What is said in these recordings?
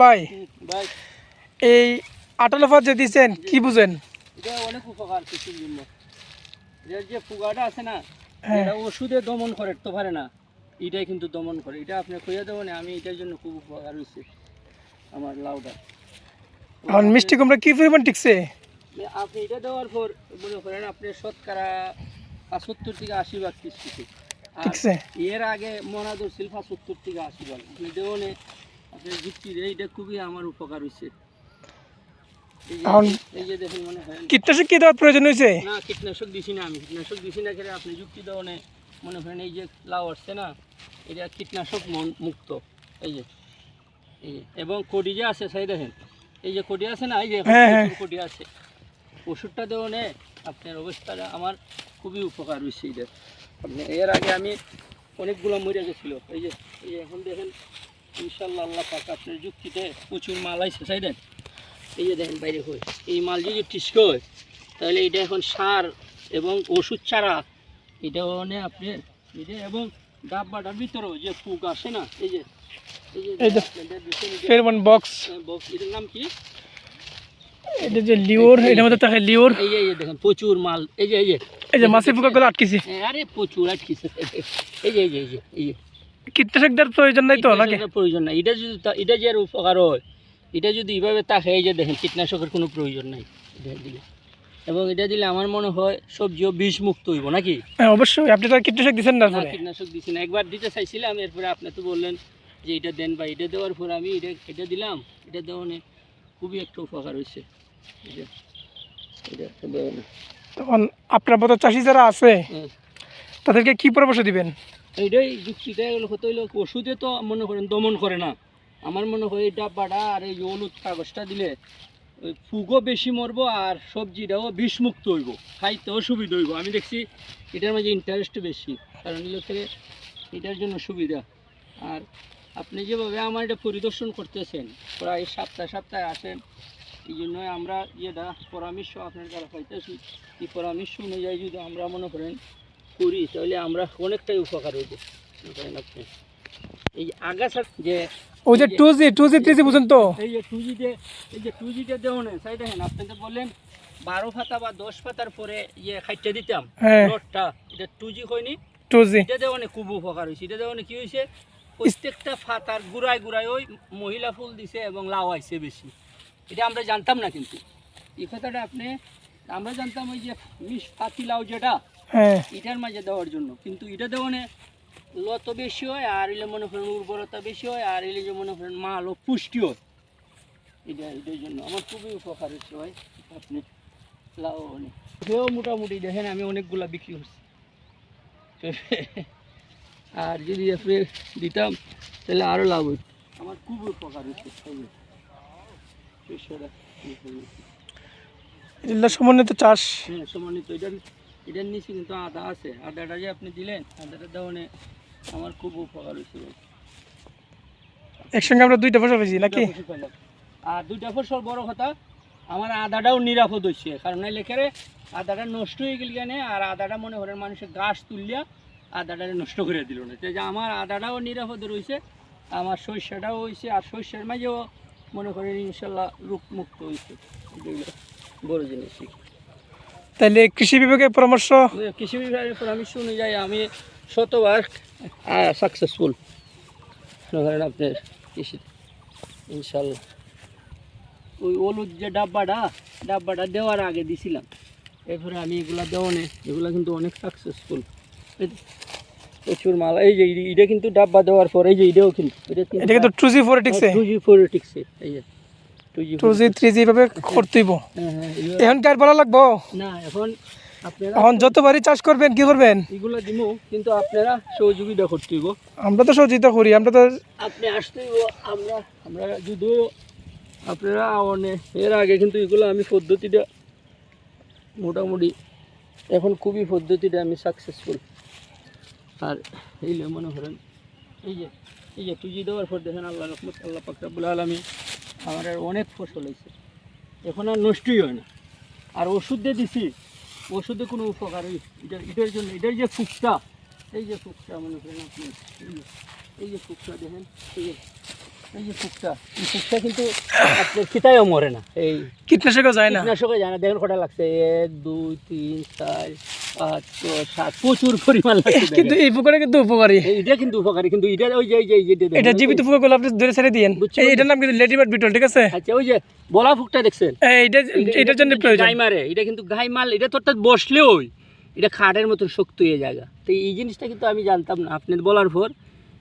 ভাই। এই আটলফা যে দিচ্ছেন কি বুঝেন? অনেক উপকার কৃষির জন্য। যে ফুগাটা আছে না হ্যাঁ। এটা ওষুধে দমন করে তো পারে না। এটাই কিন্তু দমন করে। এটা আপনি খুঁজে দেবেন আমি এটার জন্য খুব উপকার হয়েছে আমার লাউটা। এখন মিষ্টি কুমড়া কি পরিমাণ টিকছে? আপনি এটা দেওয়ার পর মনে করেন আপনি শতকরা পঁচাত্তর থেকে আশি ভাগ কিস্তিতে এর আগে মনা ধরছিল পঁচাত্তর থেকে আশি আপনি যুক্তি খুবই আমার উপকার হয়েছে এই যে- এখন- এই যে দেখুন কীটনাশক কি দেওয়ার প্রয়োজন হয়েছে না কীটনাশক দিছি না আমি। কীটনাশক দিছি না করে আপনি যুক্তি দেওয়ানে মনে করেন এই যে লাউ আসছে না এটা কীটনাশক মন- মুক্ত। এই যে এই যে এবং কোডি যে আছে সেই দেখেন এই যে কোডি আছে না এই যে হ্যাঁ, হ্যাঁ। আছে। ওষুধটা দেওয়ানে আপনার অবস্থাটা আমার খুবই উপকার হয়েছে এটা আপনি এর আগে আমি অনেকগুলো মরে গেছিল। এই যে এই যে এখন দেখেন ইনশাল্লাহ আল্লাহ পাক আপনার যুক্তিতে প্রচুর মাল আইছে চাই দেন এই যে দেখেন বাইরে হয়ে এই মাল যদি টিস্ক হয় তাহলে এটা এখন সার এবং ওষুধ ছাড়া এটা মানে আপনি এটা এবং ডাব্বাটার ভিতরেও যে ফুক আসে না এই যে এই যে এই যে এই যে, বক্স এটার নাম কি? এটা যে লিওর এটার মধ্যে থাকে লিওর। এই যে দেখেন প্রচুর মাল এই যে এই যে। এই যে মাছি পোকা গুলো আটকেছি। হ্যাঁ, আরে প্রচুর আটকিছে এই যে এই যে এই যে এই যে কীটনাশক দেওয়ার প্রয়োজন নাই তো নাকি? প্রয়োজন নাই। এটা যদি এটা যে আর উপকার হয় এটা যদি এইভাবে তাকে এই যে দেখেন কীটনাশকের কোনো প্রয়োজন নাই। দিলে এবং এটা দিলে আমার মনে হয় সবজিও বিষ মুক্ত হইব নাকি? হ্যাঁ অবশ্যই। আপনি তো কীটনাশক দিচ্ছেন না কীটনাশক দিছি না। একবার দিতে চাইছিলাম এরপরে আপনি তো বললেন যে এটা দেন বা এটা দেওয়ার পর আমি এটা এটা দিলাম এটা দেওয়ানে খুবই একটা উপকার হয়েছে তখন আপনার মতো চাষি যারা আছে। তাদেরকে কি পরামর্শ দিবেন? এইটাই যুক্তিটা হলো হইল ওষুধে তো মনে করেন দমন করে না। আমার মনে হয় এই ডাব্বাটা আর এই হলুদ কাগজটা দিলে ওই ফুগও বেশি মরবো আর সবজিটাও বিষমুক্ত হইব খাইতেও সুবিধা হইব। আমি দেখছি এটার মাঝে ইন্টারেস্ট বেশি কারণ থেকে এটার জন্য সুবিধা। আর আপনি যেভাবে আমার এটা পরিদর্শন করতেছেন প্রায় সপ্তাহে সপ্তাহে আসেন এই জন্য আমরা যেটা পরামর্শ আপনার কাছে পাইতেছি এই পরামর্শ অনুযায়ী যদি আমরা মনে করেন করি তাহলে আমরা অনেকটাই উপকার হইব। করেন আপনি? এই আগাছার যে ওই যে two G two G three G বুঝেন তো। এই যে টু জিতে এই যে টু জিতে দেওয়া নেই সাইড দেখেন আপনি তো বললেন বারো পাতা বা দশ পাতার পরে ইয়ে খাইতে দিতাম। হ্যাঁ। এটা টু জি হয়নি। টু জি এটা দেওয়া খুব উপকার হয়েছে এটা দেওয়া কি হয়েছে প্রত্যেকটা ফাতার গুড়ায় গুড়ায় ওই মহিলা ফুল দিছে এবং লাউ আইছে বেশি। এটা আমরা জানতাম না কিন্তু। এই কথাটা আপনি আমরা জানতাম ওই যে মিস পাতি লাউ যেটা হ্যাঁ। এটার মাঝে দেওয়ার জন্য। কিন্তু এটা দেওয়ানে লত বেশি হয় আর এলে মনে করেন উর্বরতা বেশি হয় আর এলে যে মনে করেন মাল ও পুষ্টি হয়। এটা এটার জন্য আমার খুবই উপকার হচ্ছে ভাই আপনি অনেক। সেও মোটামুটি দেখেন আমি অনেকগুলা বিক্রি করছি। আর যদি আপনি দিতাম তাহলে আরও লাভ হইত। আমার খুবই উপকার হচ্ছে এই যে, শস্যটা এই যে। এগুলো সমন্বিত চাষ। হ্যাঁ সমানিত এটার এটার নিচে কিন্তু আদা আছে। আদাটা যে আপনি দিলেন আদাটা দেওয়ানে আমার খুব উপকার হয়েছিল। একসঙ্গে আমরা দুইটা ফসল পেয়েছি নাকি। আর দুইটা ফসল বড় কথা আমার আদাটাও নিরাপদ হচ্ছে। কারণ নাইলে খেরে আদাটা নষ্ট হয়ে গেল কেন আর আদাটা মনে করেন মানুষের গাছ তুললিয়া আদাটা নষ্ট করে দিল না। যে আমার আদাটাও নিরাপদ রয়েছে আমার সর্ষেটাও হয়েছে আর সর্ষের মাঝেও মনে করেন ইনশাল্লাহ রূপমুক্ত হয়েছে এগুলো বড় জিনিস তাহলে কৃষি বিভাগের পরামর্শ? কৃষি বিভাগের পরামর্শ অনুযায়ী আমি শতবার সাকসেসফুল ধরেন আপনার কৃষি। ইনশাল্লাহ। ওই হলুদ যে ডাব্বাটা ডাব্বাটা দেওয়ার আগে দিছিলাম। এরপরে আমি এগুলা দেওয়ানে এগুলো কিন্তু অনেক সাকসেসফুল প্রচুর মাল। এই যে এটা কিন্তু ডাব্বা দেওয়ার পর এই যে এটাও কিন্তু এটা কিন্তু টু জি ফোরে ঠিকছে টু জি ফোর টিকছে এই যে টু জি থ্রি জি ভাবে করতেইব। হ্যাঁ হ্যাঁ এখন কার ভালো লাগবো? না এখন এখন যতবারই চাষ করবেন কি করবেন? এগুলো দিব কিন্তু আপনারা সহযোগিতা করতে হইব আমরা তো সহযোগিতা করি আমরা তো আপনি আসতে আমরা আমরা যদিও আপনারা অনেক এর আগে কিন্তু এগুলো আমি পদ্ধতিটা মোটামুটি এখন খুবই পদ্ধতিটা আমি সাকসেসফুল আর এই লে মনে করেন, এই যে এই যে টুজি দেওয়ার পর দেখেন আল্লাহ রহমত, আল্লাহ পাকরাবুল আলমী আমার আর অনেক ফসল হয়েছে এখন আর নষ্টই হয় না। আর ওষুধ দিয়ে দিছি, ওষুধে কোনো উপকার হই এটা এটার জন্য এটার যে ফুকটা এই যে ফুকটা মনে করেন আপনি, এই যে- এই যে ফুকটা দেখেন, এই যে এই যে ফুকটা এই ফুকটা কিন্তু আপনার খিতায়ও মরে না এই কীটনাশকও যায় না? কীটনাশকে জানা দেখেন কটা লাগছে এক দুই তিন চার পাঁচ ছয় সাত প্রচুর পরিমাণ লাগছে কিন্তু এই পুকুরে কিন্তু উপকারী। এটা কিন্তু উপকারী কিন্তু এটা ওই যে এই যে এই যে দেখেন, এটা ওই- জীবিত ফুকগুলো আপনি ধরে ছেড়ে দিয়েন। এটার নাম কিন্তু লেডিবার্ড বিটল ঠিক আছে? আচ্ছা ওই যে বলা ফুকটা দেখছেন? এই এটার জন্য প্রয়োজন। এটা কিন্তু গাই মাল এটা তো অর্থাৎ বসলেও এটা খাটের মতন শক্ত হয়ে জায়গা তো এই জিনিসটা কিন্তু আমি জানতাম না আপনার বলার পর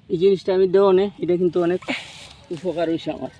এই জিনিসটা আমি দেওয়া এটা কিন্তু অনেক উপকার হয়েছে আমার